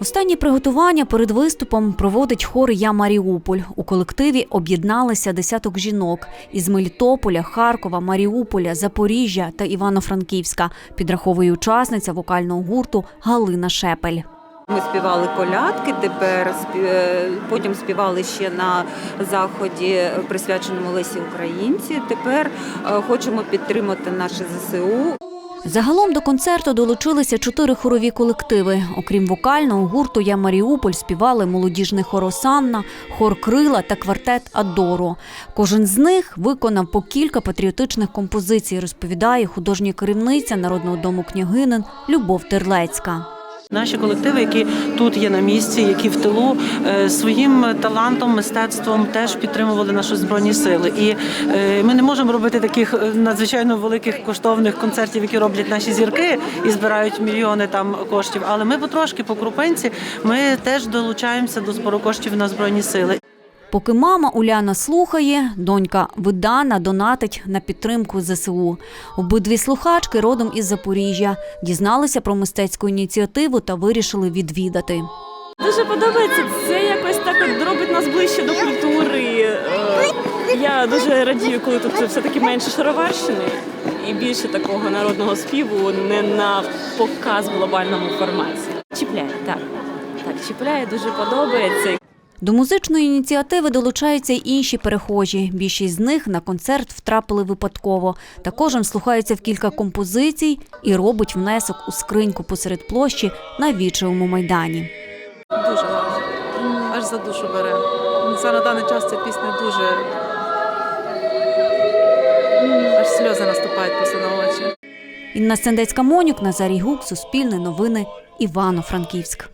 Останні приготування перед виступом проводить хор Я Маріуполь. У колективі об'єдналися десяток жінок із Мелітополя, Харкова, Маріуполя, Запоріжжя та Івано-Франківська. Підраховує учасниця вокального гурту Галина Шепель. Ми співали колядки, тепер е, потім співали ще на заході, присвяченому Лесі Українці. Тепер е, хочемо підтримати наше ЗСУ. Загалом до концерту долучилися чотири хорові колективи. Окрім вокального гурту Я Маріуполь співали молодіжний хор «Осанна», хор Крила та квартет Адоро. Кожен з них виконав по кілька патріотичних композицій, розповідає художня керівниця Народного дому княгинин Любов Терлецька. Наші колективи, які тут є на місці, які в тилу е, своїм талантом, мистецтвом теж підтримували наші збройні сили. І е, ми не можемо робити таких е, надзвичайно великих коштовних концертів, які роблять наші зірки і збирають мільйони там коштів. Але ми потрошки по крупинці ми теж долучаємося до збору коштів на збройні сили. Поки мама Уляна слухає, донька Видана донатить на підтримку ЗСУ. Обидві слухачки родом із Запоріжжя дізналися про мистецьку ініціативу та вирішили відвідати. Дуже подобається. Це якось так от робить нас ближче до культури. Е, Я дуже радію, коли тут все-таки менше шароварщини і більше такого народного співу, не на показ в глобальному форматі. Чіпляє, так. Так, чіпляє, дуже подобається. До музичної ініціативи долучаються й інші перехожі. Більшість з них на концерт втрапили випадково. Та кожен слухається в кілька композицій і робить внесок у скриньку посеред площі на вічевому майдані. Дуже гарно. Аж за душу бере. Це на даний час ця пісня дуже. Аж сльози наступають просто на очі. Інна Сендецька Монюк, Назарій Гук, Суспільне новини, Івано-Франківськ.